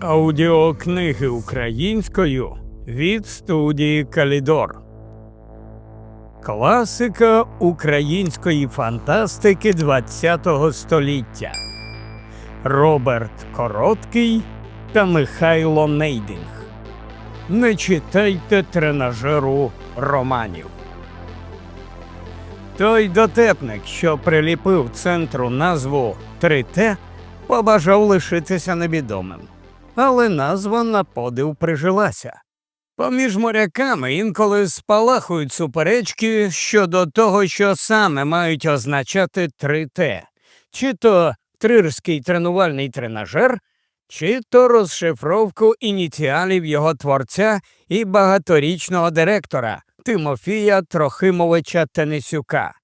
Аудіокниги українською від студії Калідор. Класика української фантастики ХХ століття. Роберт Короткий та Михайло Нейдинг. Не читайте тренажеру романів. Той дотепник, що приліпив центру назву 3Т, побажав лишитися невідомим. Але назва на подив прижилася. Поміж моряками інколи спалахують суперечки щодо того, що саме мають означати 3Т, чи то трирський тренувальний тренажер, чи то розшифровку ініціалів його творця і багаторічного директора Тимофія Трохимовича Тенесюка.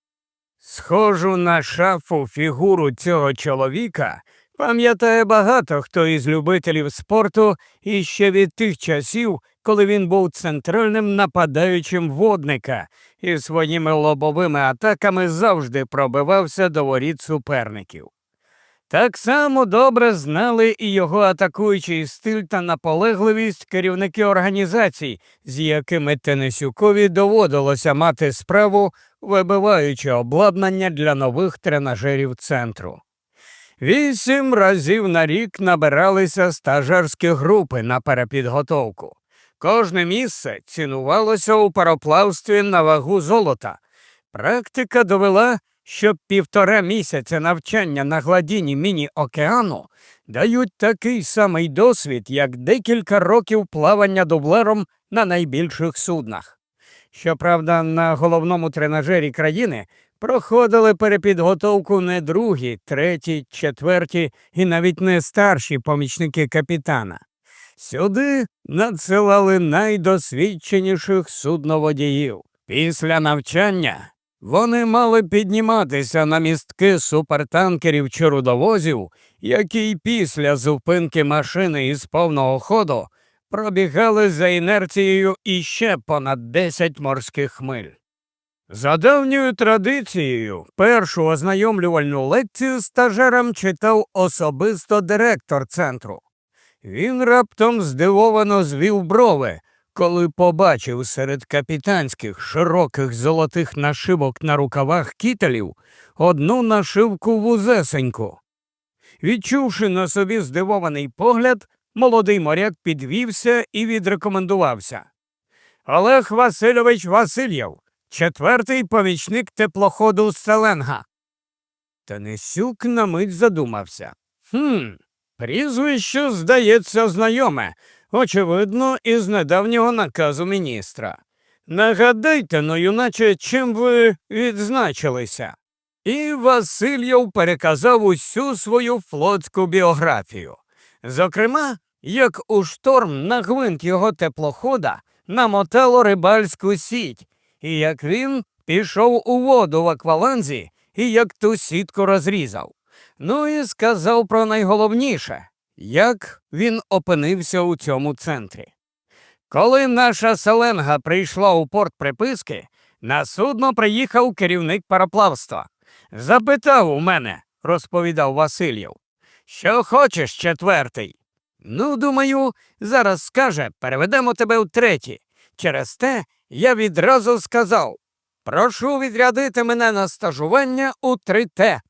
Схожу на шафу фігуру цього чоловіка пам'ятає багато хто із любителів спорту іще від тих часів, коли він був центральним нападаючим водника і своїми лобовими атаками завжди пробивався до воріт суперників. Так само добре знали і його атакуючий стиль та наполегливість керівники організацій, з якими Тенесюкові доводилося мати справу, вибиваючи обладнання для нових тренажерів центру. Вісім разів на рік набиралися стажерські групи на перепідготовку. Кожне місце цінувалося у пароплавстві на вагу золота. Практика довела, що півтора місяця навчання на гладіні міні-океану дають такий самий досвід, як декілька років плавання дублером на найбільших суднах. Щоправда, на головному тренажері країни проходили перепідготовку не другі, треті, четверті і навіть не старші помічники капітана. Сюди надсилали найдосвідченіших судноводіїв. Після навчання вони мали підніматися на містки супертанкерів чи рудовозів, які й після зупинки машини із повного ходу пробігали за інерцією іще понад 10 морських миль. За давньою традицією, першу ознайомлювальну лекцію стажерам читав особисто директор центру. Він раптом здивовано звів брови, коли побачив серед капітанських широких золотих нашивок на рукавах кітелів одну нашивку вузесеньку. Відчувши на собі здивований погляд, молодий моряк підвівся і відрекомендувався. Олег Васильович Васильєв, четвертий помічник теплоходу Селенга. Танисюк на мить задумався. Хм, прізвище, здається, знайоме, очевидно, із недавнього наказу міністра. Нагадайте, ну, юначе, чим ви відзначилися. І Васильєв переказав усю свою флотську біографію. Зокрема, як у шторм на гвинт його теплохода намотало рибальську сіть, і як він пішов у воду в акваланзі і як ту сітку розрізав. Ну і сказав про найголовніше, як він опинився у цьому центрі. Коли наша селенга прийшла у порт приписки, на судно приїхав керівник пароплавства. Запитав у мене, розповідав Васильєв, що хочеш, четвертий? Ну, думаю, зараз скаже, переведемо тебе в третій. Через те я відразу сказав прошу відрядити мене на стажування у 3Т.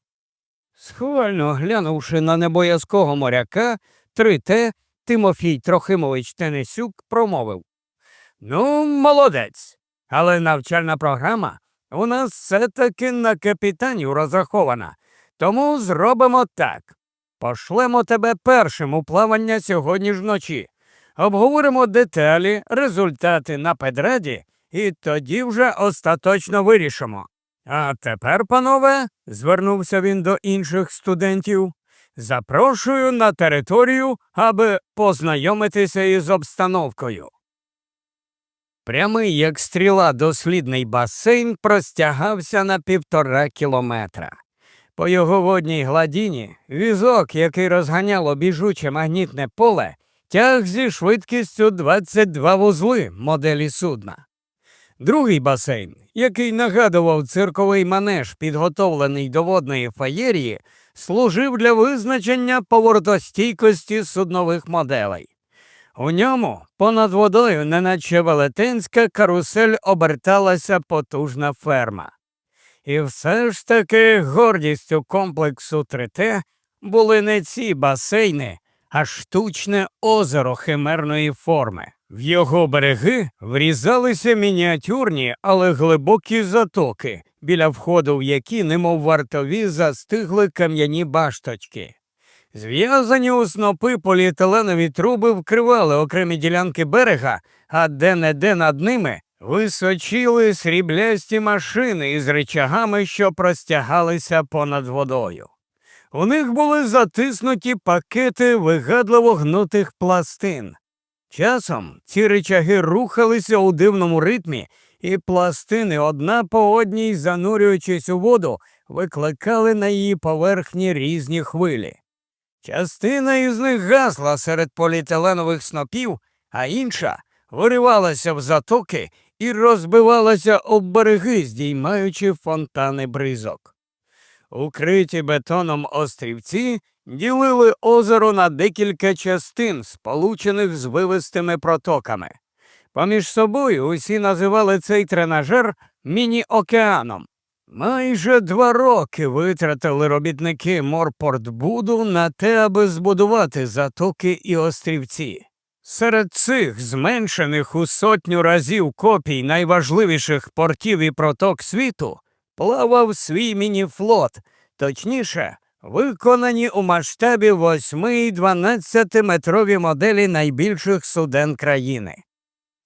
Схвально глянувши на небоязкого моряка, 3Т Тимофій Трохимович Тенесюк промовив Ну, молодець, але навчальна програма у нас все-таки на капітанів розрахована, тому зробимо так. Пошлемо тебе першим у плавання сьогодні ж вночі. Обговоримо деталі, результати на педраді, і тоді вже остаточно вирішимо. А тепер, панове, звернувся він до інших студентів, запрошую на територію, аби познайомитися із обстановкою. Прямий, як стріла, дослідний басейн простягався на півтора кілометра. По його водній гладіні візок, який розганяло біжуче магнітне поле, тяг зі швидкістю 22 вузли моделі судна. Другий басейн, який нагадував цирковий манеж, підготовлений до водної фаєрії, служив для визначення поворотостійкості суднових моделей. У ньому понад водою, неначе велетенська карусель оберталася потужна ферма. І все ж таки гордістю комплексу 3Т були не ці басейни, а штучне озеро химерної форми. В його береги врізалися мініатюрні, але глибокі затоки, біля входу в які, немов вартові, застигли кам'яні башточки. Зв'язані у снопи поліетиленові труби вкривали окремі ділянки берега, а де-не-де над ними височили сріблясті машини із речагами, що простягалися понад водою. У них були затиснуті пакети вигадливо гнутих пластин. Часом ці речаги рухалися у дивному ритмі, і пластини одна по одній, занурюючись у воду, викликали на її поверхні різні хвилі. Частина із них гасла серед поліетиленових снопів, а інша виривалася в затоки і розбивалася об береги, здіймаючи фонтани бризок. Укриті бетоном острівці ділили озеро на декілька частин, сполучених з вивистими протоками. Поміж собою усі називали цей тренажер міні-океаном. Майже два роки витратили робітники Морпортбуду на те, аби збудувати затоки і острівці. Серед цих зменшених у сотню разів копій найважливіших портів і проток світу плавав свій мініфлот, точніше, виконані у масштабі 8 і 12 метрові моделі найбільших суден країни.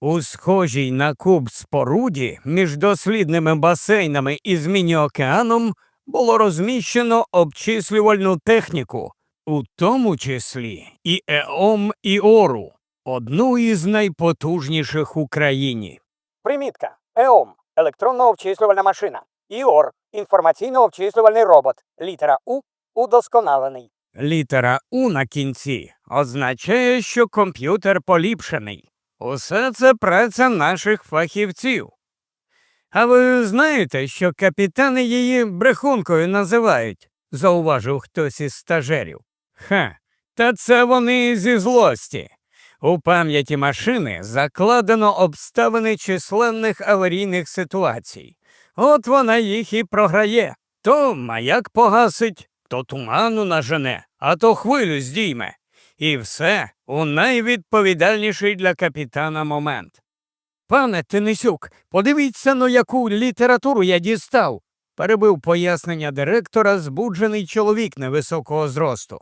У схожій на куб споруді між дослідними басейнами і зміні-океаном було розміщено обчислювальну техніку, у тому числі і ЕОМ і ОРУ, одну із найпотужніших у країні. Примітка. ЕОМ електронно обчислювальна машина. ІОР інформаційно обчислювальний робот. Літера У удосконалений. Літера У на кінці означає, що комп'ютер поліпшений. Усе це праця наших фахівців. А ви знаєте, що капітани її брехункою називають, зауважив хтось із стажерів. Ха, та це вони зі злості. У пам'яті машини закладено обставини численних аварійних ситуацій. От вона їх і програє. То маяк погасить, то туману нажене, а то хвилю здійме. І все у найвідповідальніший для капітана момент. Пане Тенисюк, подивіться, на яку літературу я дістав, перебив пояснення директора збуджений чоловік невисокого зросту.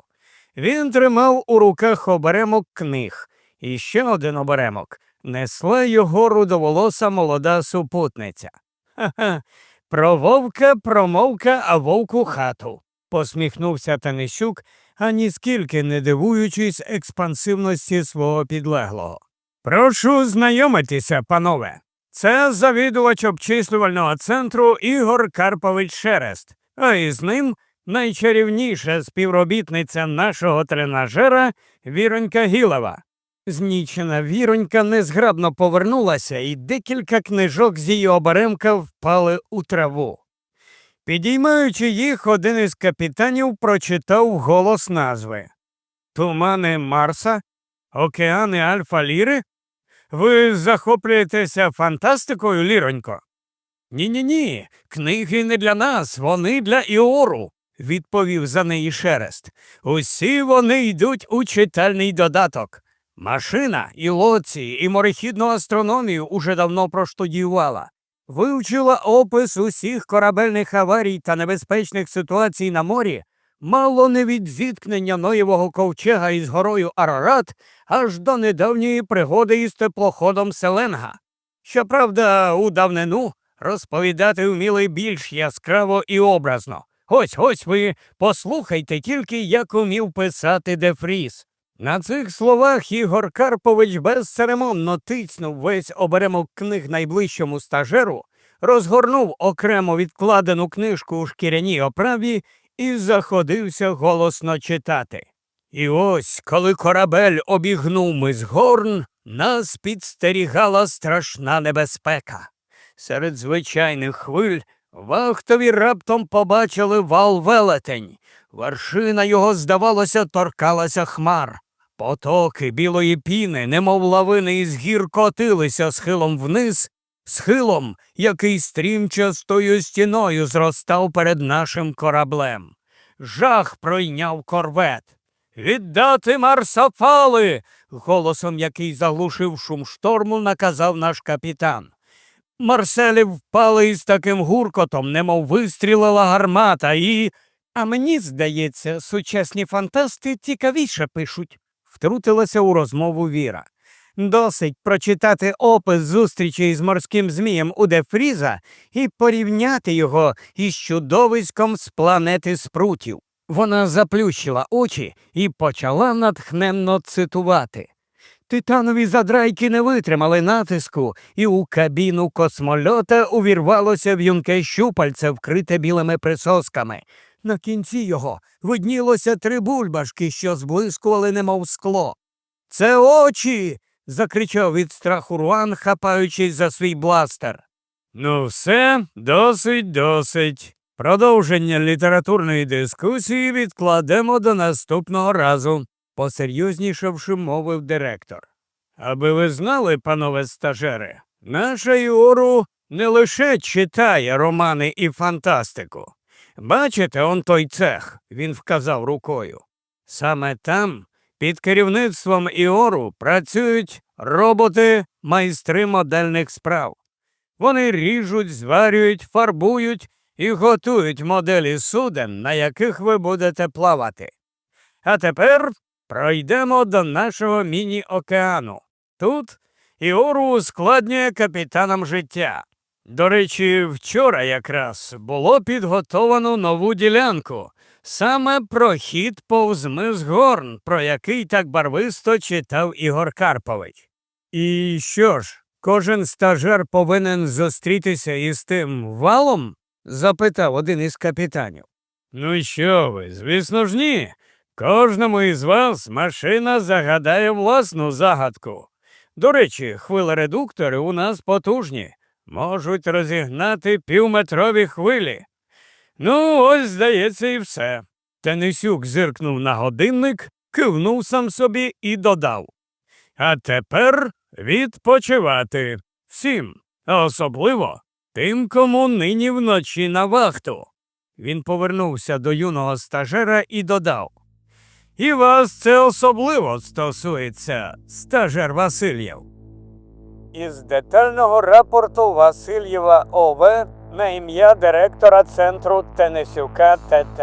Він тримав у руках оберемок книг, і ще один оберемок несла його рудоволоса молода супутниця. Ха-ха, про вовка промовка, а вовку хату, посміхнувся Танищук, а ніскільки не дивуючись експансивності свого підлеглого. Прошу знайомитися, панове. Це завідувач обчислювального центру Ігор Карпович Шерест, а із ним найчарівніша співробітниця нашого тренажера Віронька Гілова. Знічена віронька незграбно повернулася, і декілька книжок з її оберемка впали у траву. Підіймаючи їх, один із капітанів прочитав голос назви Тумани Марса, Океани Альфа Ліри. Ви захоплюєтеся фантастикою, ліронько? Ні, ні, ні, книги не для нас, вони для Іору, відповів за неї Шерест. Усі вони йдуть у читальний додаток. Машина і лоції, і морехідну астрономію уже давно проштудіювала. Вивчила опис усіх корабельних аварій та небезпечних ситуацій на морі, мало не від зіткнення Ноєвого ковчега із горою Арарат аж до недавньої пригоди із теплоходом Селенга. Щоправда, у давнину розповідати вміли більш яскраво і образно. Ось ось ви послухайте тільки, як умів писати Дефріс. На цих словах Ігор Карпович безцеремонно тицнув весь оберемок книг найближчому стажеру, розгорнув окремо відкладену книжку у шкіряній оправі і заходився голосно читати. І ось, коли корабель обігнув мис горн, нас підстерігала страшна небезпека. Серед звичайних хвиль вахтові раптом побачили вал велетень. Вершина його, здавалося, торкалася хмар. Потоки білої піни, немов лавини із гір котилися схилом вниз, схилом, який стрімчастою стіною зростав перед нашим кораблем. Жах пройняв корвет. Віддати марсофали. голосом, який заглушив шум шторму, наказав наш капітан. Марселі впали із таким гуркотом, немов вистрілила гармата, і. А мені здається, сучасні фантасти цікавіше пишуть, втрутилася у розмову Віра. Досить прочитати опис зустрічі із морським змієм у Дефріза і порівняти його із чудовиськом з планети спрутів. Вона заплющила очі і почала натхненно цитувати. Титанові задрайки не витримали натиску, і у кабіну космольота увірвалося в'юнке щупальце, вкрите білими присосками. На кінці його виднілося три бульбашки, що зблискували, немов скло. Це очі. закричав від страху Руан, хапаючись за свій бластер. Ну, все, досить, досить. Продовження літературної дискусії відкладемо до наступного разу, посерйознішавши мовив директор. Аби ви знали, панове стажери, наша Іору не лише читає романи і фантастику. Бачите, он той цех, він вказав рукою. Саме там, під керівництвом Іору, працюють роботи майстри модельних справ. Вони ріжуть, зварюють, фарбують і готують моделі суден, на яких ви будете плавати. А тепер пройдемо до нашого міні-океану. Тут Іору ускладнює капітанам життя. До речі, вчора якраз було підготовано нову ділянку, саме прохід повз мис Горн, про який так барвисто читав Ігор Карпович. І що ж, кожен стажер повинен зустрітися із тим валом? запитав один із капітанів. Ну що ви, звісно ж, ні. Кожному із вас машина загадає власну загадку. До речі, хвилередуктори у нас потужні, можуть розігнати півметрові хвилі. Ну, ось, здається, і все. Тенесюк зиркнув на годинник, кивнув сам собі і додав. А тепер відпочивати всім, особливо тим, кому нині вночі на вахту. Він повернувся до юного стажера і додав. І вас це особливо стосується, стажер Васильєв. Із детального рапорту Васильєва ОВ на ім'я директора центру Тенесюка ТТ.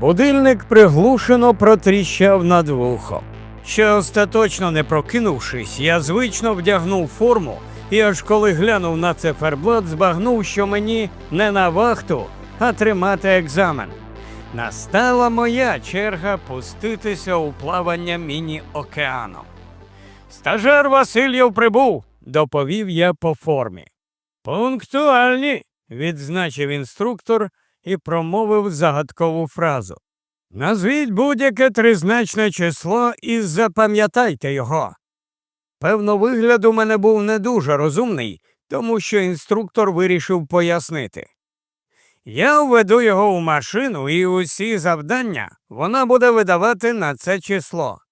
Будильник приглушено протріщав над вухом. Ще остаточно не прокинувшись, я звично вдягнув форму і аж коли глянув на циферблат, збагнув, що мені не на вахту, а тримати екзамен. Настала моя черга пуститися у плавання міні-океаном. Стажер Васильєв прибув, доповів я по формі. Пунктуальні, відзначив інструктор і промовив загадкову фразу. Назвіть будь-яке тризначне число і запам'ятайте його. Певно, вигляд у мене був не дуже розумний, тому що інструктор вирішив пояснити. Я введу його у машину і усі завдання вона буде видавати на це число.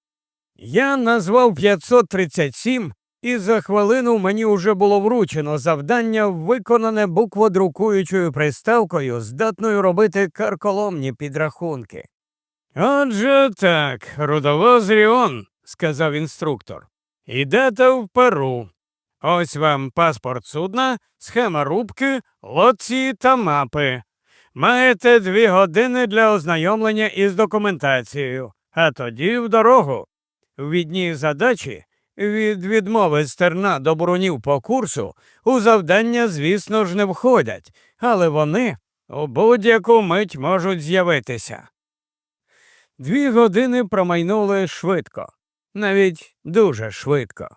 Я назвав 537, і за хвилину мені вже було вручено завдання, виконане букводрукуючою приставкою, здатною робити карколомні підрахунки. Отже так, рудовоз Ріон, сказав інструктор. Ідете в Перу. Ось вам паспорт судна, схема рубки, лоці та мапи. Маєте дві години для ознайомлення із документацією, а тоді в дорогу. Відні задачі від відмови стерна до буронів по курсу у завдання, звісно ж, не входять, але вони у будь-яку мить можуть з'явитися. Дві години промайнули швидко, навіть дуже швидко.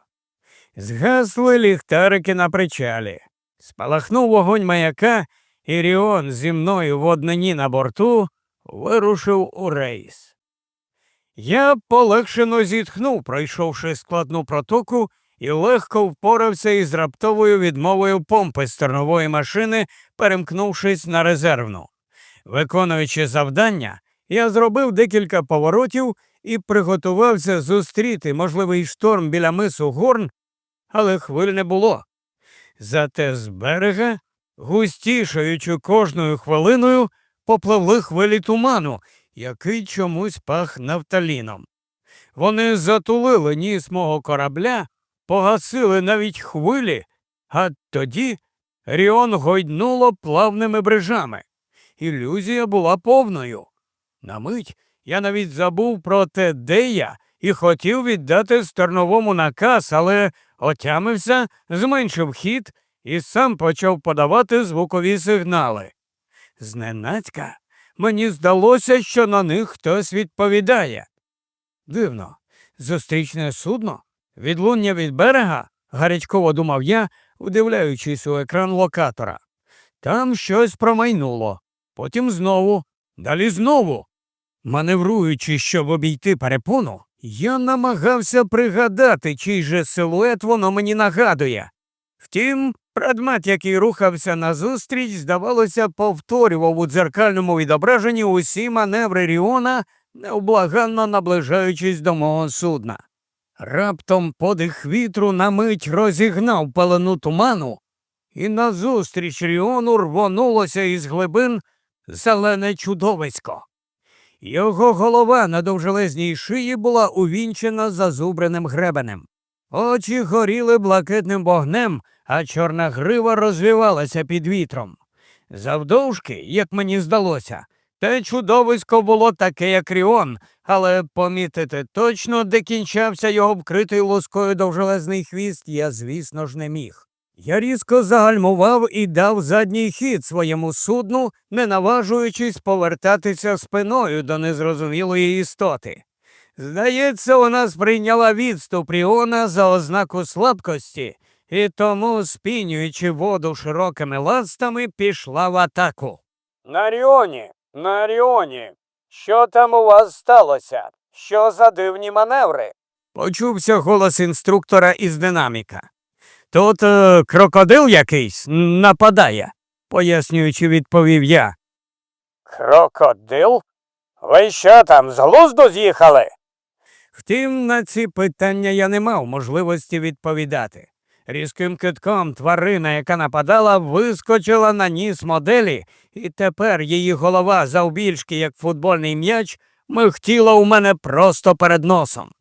Згасли ліхтарики на причалі. Спалахнув вогонь маяка, і Ріон зі мною в однині на борту вирушив у рейс. Я полегшено зітхнув, пройшовши складну протоку і легко впорався із раптовою відмовою помпи стернової машини, перемкнувшись на резервну. Виконуючи завдання, я зробив декілька поворотів і приготувався зустріти можливий шторм біля мису Горн, але хвиль не було. Зате з берега, густішаючи кожною хвилиною, попливли хвилі туману, який чомусь пах нафталіном. Вони затулили ніс мого корабля, погасили навіть хвилі, а тоді Ріон гойднуло плавними брижами. Ілюзія була повною. На мить я навіть забув про те, де я, і хотів віддати стерновому наказ, але отямився, зменшив хід і сам почав подавати звукові сигнали. Зненацька мені здалося, що на них хтось відповідає. Дивно, зустрічне судно? Відлуння від берега? гарячково думав я, вдивляючись у екран локатора. Там щось промайнуло, потім знову, далі знову. Маневруючи, щоб обійти перепону, я намагався пригадати, чий же силует воно мені нагадує. Втім, предмет, який рухався назустріч, здавалося, повторював у дзеркальному відображенні усі маневри Ріона, необлаганно наближаючись до мого судна. Раптом подих вітру на мить розігнав пелену туману, і назустріч Ріону рвонулося із глибин зелене чудовисько. Його голова на довжелезній шиї була увінчена зазубреним гребенем. Очі горіли блакитним вогнем, а чорна грива розвивалася під вітром. Завдовжки, як мені здалося, те чудовисько було таке, як Ріон, але помітити точно, де кінчався його вкритий лоскою довжелезний хвіст, я, звісно ж, не міг. Я різко загальмував і дав задній хід своєму судну, не наважуючись повертатися спиною до незрозумілої істоти. Здається, вона сприйняла відступ Ріона за ознаку слабкості, і тому, спінюючи воду широкими ластами, пішла в атаку. На Ріоні, на Ріоні. Що там у вас сталося? Що за дивні маневри? Почувся голос інструктора із динаміка. Тут е, крокодил якийсь нападає, пояснюючи, відповів я. Крокодил? Ви що там, з глузду з'їхали? Втім, на ці питання я не мав можливості відповідати. Різким китком тварина, яка нападала, вискочила на ніс моделі, і тепер її голова, завбільшки, як футбольний м'яч, михтіла у мене просто перед носом.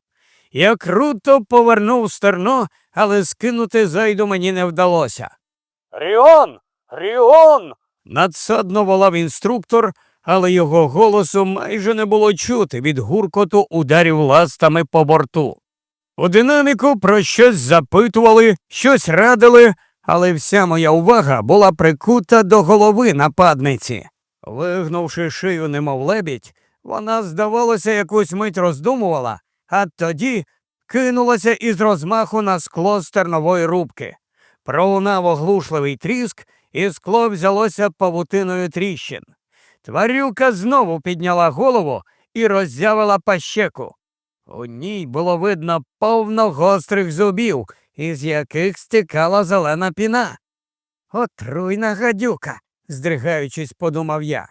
Я круто повернув стерно, але скинути зайду мені не вдалося. Ріон! Ріон! Надсадно волав інструктор, але його голосу майже не було чути від гуркоту ударів ластами по борту. У динаміку про щось запитували, щось радили, але вся моя увага була прикута до голови нападниці. Вигнувши шию, немов лебідь, вона, здавалося, якусь мить роздумувала, а тоді кинулася із розмаху на скло стернової рубки. Пролунав оглушливий тріск, і скло взялося павутиною тріщин. Тварюка знову підняла голову і роззявила пащеку. У ній було видно повно гострих зубів, із яких стікала зелена піна. Отруйна гадюка, здригаючись, подумав я.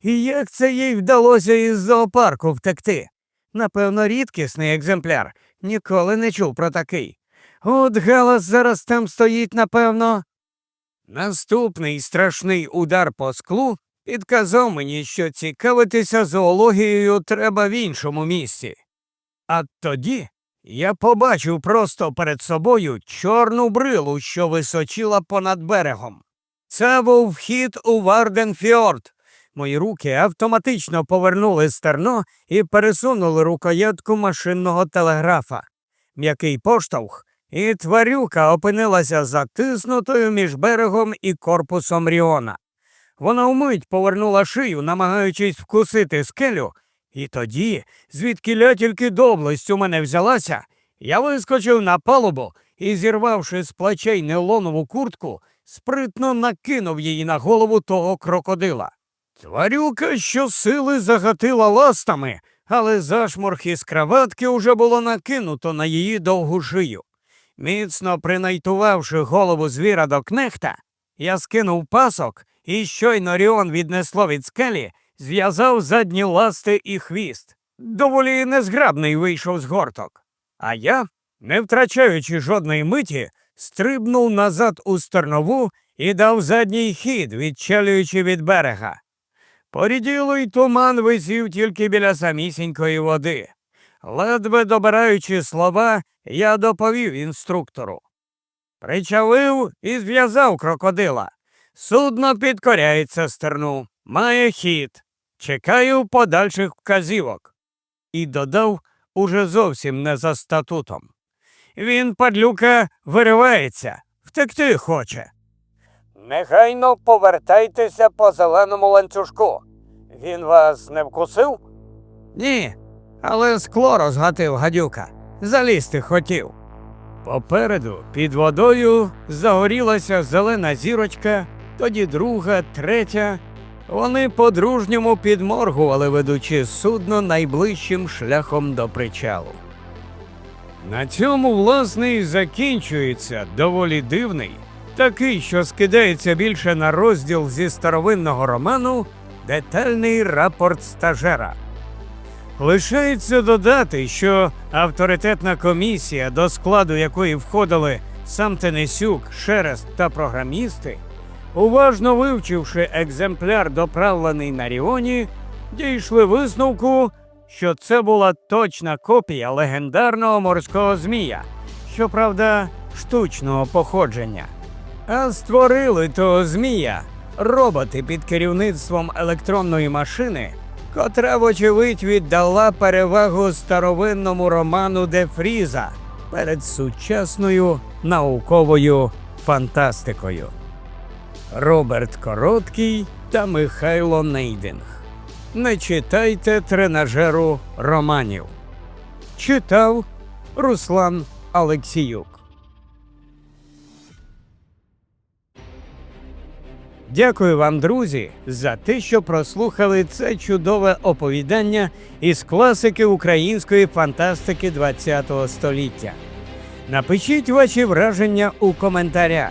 І як це їй вдалося із зоопарку втекти? Напевно, рідкісний екземпляр, ніколи не чув про такий. От галас зараз там стоїть, напевно. Наступний страшний удар по склу підказав мені, що цікавитися зоологією треба в іншому місці. А тоді я побачив просто перед собою чорну брилу, що височила понад берегом. Це був вхід у Варденфьорд. Мої руки автоматично повернули стерно і пересунули рукоятку машинного телеграфа. М'який поштовх, і тварюка опинилася затиснутою між берегом і корпусом Ріона. Вона вмить повернула шию, намагаючись вкусити скелю, і тоді, звідки тільки доблесть у мене взялася, я вискочив на палубу і, зірвавши з плечей нейлонову куртку, спритно накинув її на голову того крокодила. Тварюка щосили загатила ластами, але зашморг із краватки уже було накинуто на її довгу шию. Міцно принайтувавши голову звіра до кнехта, я скинув пасок і щойно Ріон віднесло від скелі, зв'язав задні ласти і хвіст. Доволі незграбний вийшов з горток. А я, не втрачаючи жодної миті, стрибнув назад у стернову і дав задній хід, відчалюючи від берега. Поріділий туман висів тільки біля самісінької води. Ледве добираючи слова, я доповів інструктору. Причавив і зв'язав крокодила. Судно підкоряється стерну, має хід. Чекаю подальших вказівок. І додав уже зовсім не за статутом. Він, падлюка, виривається, втекти хоче. Негайно повертайтеся по зеленому ланцюжку. Він вас не вкусив? Ні, але скло розгатив гадюка. Залізти хотів. Попереду, під водою, загорілася зелена зірочка, тоді друга, третя. Вони по-дружньому підморгували, ведучи судно найближчим шляхом до причалу. На цьому, власне, і закінчується доволі дивний, такий, що скидається більше на розділ зі старовинного роману Детальний рапорт стажера. Лишається додати, що авторитетна комісія, до складу якої входили сам Тенесюк, Шерест та програмісти, уважно вивчивши екземпляр, доправлений на Ріоні, дійшли висновку, що це була точна копія легендарного морського змія, щоправда, штучного походження. А створили того змія роботи під керівництвом електронної машини, котра, вочевидь, віддала перевагу старовинному роману Де Фріза перед сучасною науковою фантастикою. Роберт Короткий та Михайло Нейдинг. Не читайте тренажеру романів. Читав Руслан Алексіюк. Дякую вам, друзі, за те, що прослухали це чудове оповідання із класики української фантастики ХХ століття. Напишіть ваші враження у коментарях.